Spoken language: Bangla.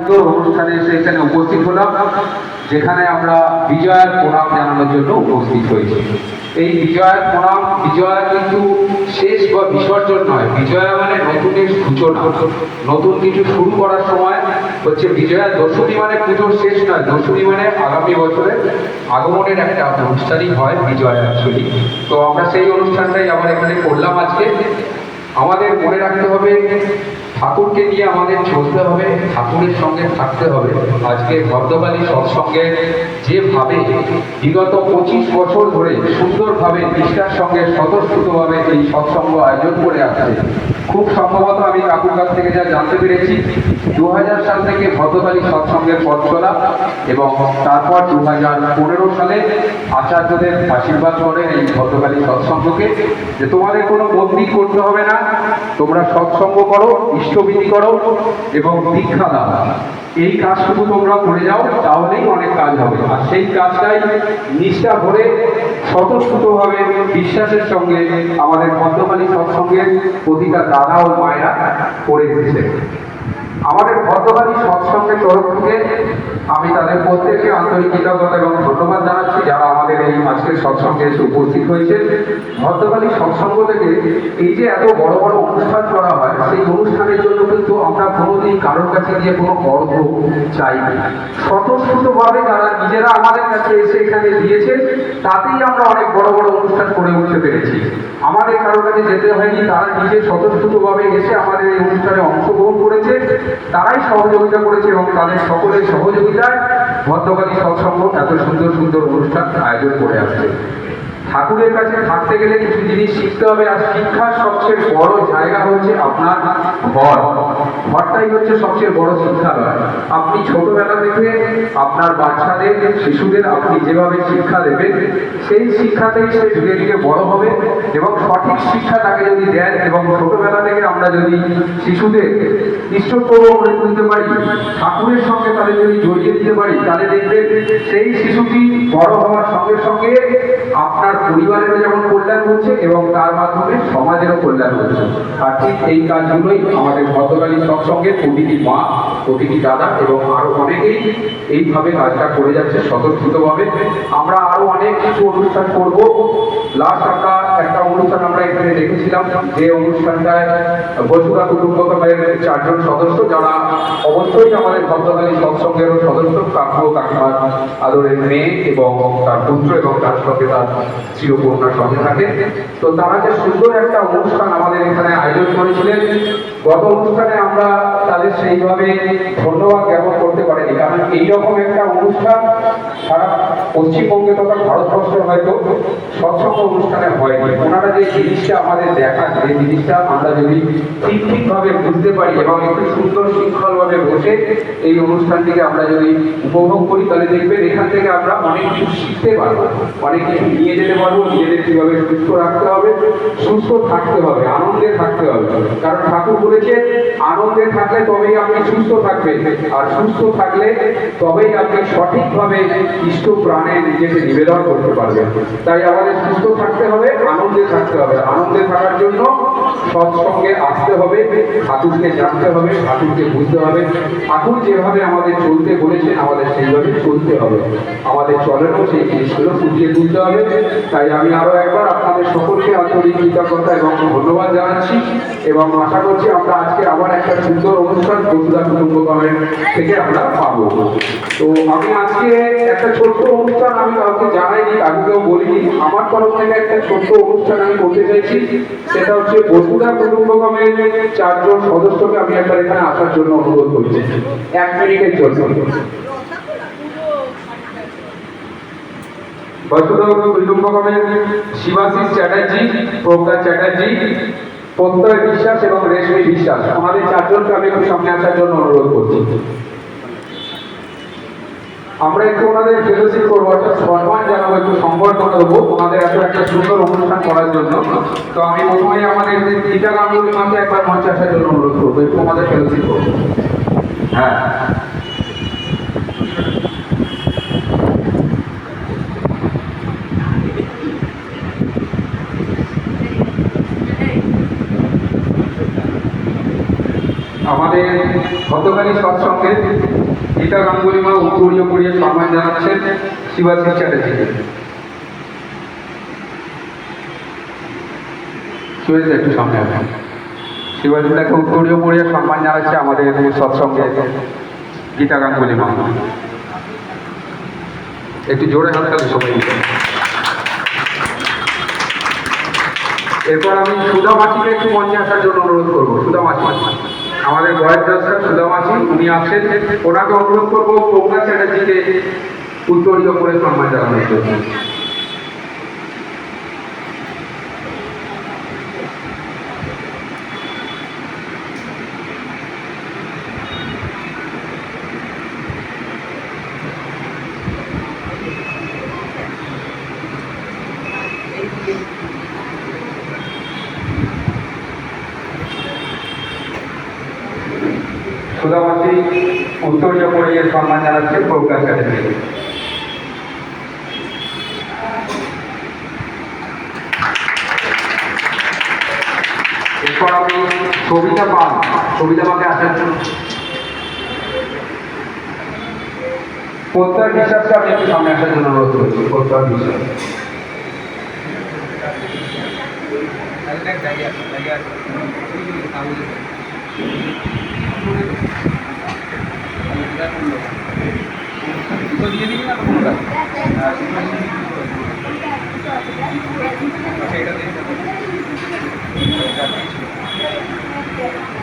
সুন্দর অনুষ্ঠানে এসে এখানে উপস্থিত হলাম, যেখানে আমরা বিজয়ার প্রণাম জানানোর জন্য উপস্থিত হয়েছি। এই বিজয়ার প্রণাম, বিজয়া কিন্তু শেষ বা বিসর্জন নয়। বিজয়া মানে নতুনের সূচনা। নতুন কিছু শুরু করার সময় হচ্ছে বিজয়া দশমী মানে পুজোর শেষ নয়। দশমী মানে আগামী বছরের আগমনের একটা অনুষ্ঠানই হয় বিজয়া অ্যাকচুয়ালি তো আমরা সেই অনুষ্ঠানটাই আবার এখানে করলাম আজকে। আমাদের মনে রাখতে হবে ঠাকুরকে নিয়ে আমাদের চলতে হবে, ঠাকুরের সঙ্গে থাকতে হবে। আজকে ভদ্রকালী সৎসঙ্গে যেভাবে বিগত পঁচিশ বছর ধরে সুন্দরভাবে নিষ্ঠার সঙ্গে স্বতঃস্ফূর্তভাবে এই সৎসঙ্গ আয়োজন করে আসছে, খুব সম্ভবত আমি কাকুর কাছ থেকে যা জানতে পেরেছি দু হাজার সাল থেকে ভদ্রকালী সৎসঙ্গের পথ চলা এবং তারপর দু হাজার পনেরো সালে আচার্যদের আশীর্বাদ করে এই ভদ্রকালী সৎসঙ্গকে, যে তোমাদের কোনো মন্দির করতে হবে না, তোমরা সৎসঙ্গ করো ইষ্টবিধি করো এবং দীক্ষা দাও। এই কাজটুকু তোমরা করে যাও, তাহলেই অনেক কাজ হবে। আর সেই কাজটাই নিষ্ঠা ভরে স্বতঃস্ফূর্তভাবে বিশ্বাসের সঙ্গে আমাদের পদ্মপালী সৎসঙ্গের প্রতিটা দাদা ও মায়েরা করে এসেছে আমাদের ভদ্রকালী সৎসঙ্গের তরফ থেকে আমি তাদের প্রত্যেককে আন্তরিক কৃতজ্ঞতা এবং ধন্যবাদ জানাচ্ছি যারা আমাদের এই আজকের সৎসঙ্গে এসে উপস্থিত হয়েছে ভদ্রকালী সৎসঙ্গ থেকে এই যে এত বড় বড় অনুষ্ঠান করা হয়, সেই অনুষ্ঠানের জন্য কিন্তু আমরা কোনোদিন কারোর কাছে গিয়ে কোনো অর্থ চাইনি স্বতঃস্ফূর্তভাবে যারা নিজেরা আমাদের কাছে এসে এখানে দিয়েছে তাতেই আমরা অনেক বড় বড় অনুষ্ঠান করে উঠতে পেরেছি। আমাদের কারোর কাছে যেতে হয়নি, তারা নিজে স্বতঃস্ফূর্তভাবে এসে আমাদের এই অনুষ্ঠানে অংশগ্রহণ করেছে। তারাই সহযোগিতা করেছে এবং তাদের সকলের সহযোগিতায় ভদ্রকালী সৎসঙ্গ এত সুন্দর সুন্দর অনুষ্ঠান আয়োজন করে আসছে। ঠাকুরের কাছে থাকতে গেলে কিছু জিনিস শিখতে হবে আর শিক্ষার সবচেয়ে বড় জায়গা হচ্ছে আপনার ঘর। ঘরটাই হচ্ছে সবচেয়ে বড় শিক্ষালয়। আপনি ছোটবেলা থেকে আপনার বাচ্চাদের, শিশুদের আপনি যেভাবে শিক্ষা দেবেন, সেই শিক্ষাতেই সে ধীরে ধীরে বড় হবে এবং সঠিক শিক্ষা তাকে যদি দেন এবং ছোটবেলা থেকে আমরা যদি শিশুদের ইষ্টপ্রভ করে তুলতে পারি, ঠাকুরের সঙ্গে তাদের যদি জড়িয়ে দিতে পারি, তাহলে দেখবেন সেই শিশুটি বড় হওয়ার সঙ্গে সঙ্গে আপনার পরিবারেরও যেমন কল্যাণ হচ্ছে এবং তার মাধ্যমে সমাজেরও কল্যাণ হচ্ছে। আর ঠিক এই কাজগুলোই আমাদের ভদ্রকালী সৎসঙ্গে প্রতিটি মা, প্রতিটি দাদা এবং আরও অনেকেই এইভাবে কাজটা করে যাচ্ছে স্বতঃস্ফূর্তভাবে। আমরা আরও অনেক কিছু অনুষ্ঠান করব। লাস্ট আমরা একটা অনুষ্ঠান আমরা এখানে দেখেছিলাম, যে অনুষ্ঠানটায় বসুরা কুটুম্বকের চারজন সদস্য, যারা অবশ্যই আমাদের ভদ্রকালী সৎসঙ্গেরও সদস্য কাকু কাকিমার আদরের মেয়ে এবং তার পুত্র এবং তার সঙ্গে সঙ্গে থাকে তো তারা যে সুন্দর একটা অনুষ্ঠান আমাদের এখানে আয়োজন করেছিলেন গত অনুষ্ঠানে আমরা তাদের সেইভাবে ধন্যবাদ জ্ঞাপন করতে পারিনি, কারণ এইরকম একটা অনুষ্ঠান সারা পশ্চিমবঙ্গে তথা ভারতবর্ষে হয়তো সৎসঙ্গ অনুষ্ঠানে হয়নি। ওনারা যে জিনিসটা আমাদের দেখান, যে জিনিসটা আমরা যদি ঠিক ঠিকভাবে বুঝতে পারি এবং একটু সুন্দর শৃঙ্খলভাবে বসে এই অনুষ্ঠানটিকে আমরা যদি উপভোগ করি, তাহলে দেখবেন এখান থেকে আমরা অনেক কিছু শিখতে পারব, অনেক কিছু নিয়ে যেতে পারব, নিজেদের কীভাবে সুস্থ রাখতে হবে, সুস্থ থাকতে হবে, আনন্দে থাকতে হবে। কারণ ঠাকুর বলেছে আনন্দে থাকলে তবেই আপনি সুস্থ থাকবেন। আর সুস্থ থাকলে তবেই আপনি সঠিকভাবে ইষ্ট প্রাণে নিজেকে নিবেদন করতে পারবেন। তাই আমাদের সুস্থ থাকতে হবে, আনন্দে থাকতে হবে। আনন্দে থাকার জন্য সৎসঙ্গে আসতে হবে, ঠাকুরকে জানতে হবে, ঠাকুরকে বুঝতে হবে। ঠাকুর যেভাবে আমাদের চলতে বলেছেন, আমাদের সেইভাবে চলতে হবে। আমাদের চলেনও সেই জিনিসগুলো ফুটিয়ে তুলতে হবে। তাই আমি আরও একবার আপনাদের সকলকে আন্তরিক কৃতজ্ঞতা এবং ধন্যবাদ জানাচ্ছি এবং আশা করছি আমরা আজকে আবার একটা সুন্দর অনুষ্ঠান বসুধা কুটুম্বকমের থেকে আমরা পাবো। তো আমি আজকে একটা ছোট্ট অনুষ্ঠান আমি কাউকে জানাইনি, কাউকেও বলিনি। আমার তরফ থেকে একটা ছোট্ট অনুষ্ঠান আমি করতে চাইছি। সেটা হচ্ছে বসুধা কুটুম্বকমের চারজন সদস্যকে আমি একবার এখানে আসার জন্য অনুরোধ করছি। এক মিনিটের জন্য। বসুধা কুটুম্বকমের শিবাশিস চ্যাটার্জি, প্রজ্ঞা চ্যাটার্জি প্রত্যয় বিশ্বাস এবং রেশমি বিশ্বাস। আমাদের চারজনকে আমি একটু সামনে আসার জন্য অনুরোধ করছি। আমরা একটু ওনাদের ফেলোশিপ করব, অর্থাৎ সম্মান জানাব, একটু সম্বর্ধনা দেবো। ওনাদের এত একটা সুন্দর অনুষ্ঠান করার জন্য। তো আমি প্রথমেই আমাদের গীতা গাঙ্গুলি মাকে একবার মঞ্চে আসার জন্য অনুরোধ করব, একটু আমাদের ফেলোশিপ করব। হ্যাঁ। আমাদের গতকালই সৎসঙ্গে গীতা গাঙ্গুলি মা উত্তরীয় পড়িয়ে সম্মান জানাচ্ছেন শিবাজী চ্যাটার্জিকে শিবাজী একটু সামনে আসুন। শিবাজীদাকে উত্তরীয় পড়িয়ে সম্মান জানাচ্ছে আমাদের সৎসঙ্গে গীতা গাঙ্গুলি মা একটু জোরে হাত তাহলে সবাই। এরপর আমি সুধা মাসিকে একটু মঞ্চে আসার জন্য অনুরোধ করব। সুধা মাসি। আমাদের বয়ের দশটা সুধা মাসি উনি আছেন ওনাকে অনুরোধ করব প্রজ্ঞা চ্যাটার্জিকে উত্তরীয় করে সম্মান জানানোর জন্য। সুধা মাসি উত্তরীয় করে সম্মান জানাচ্ছে প্রজ্ঞা চ্যাটার্জিকে এরপর আমি সবিতা পাল, সবিতা পালকে আসার জন্য। প্রত্যয় বিশ্বাসকে আমি একটু সামনে আসার জন্য অনুরোধ করছি প্রত্যয় বিশ্বাস। এই তো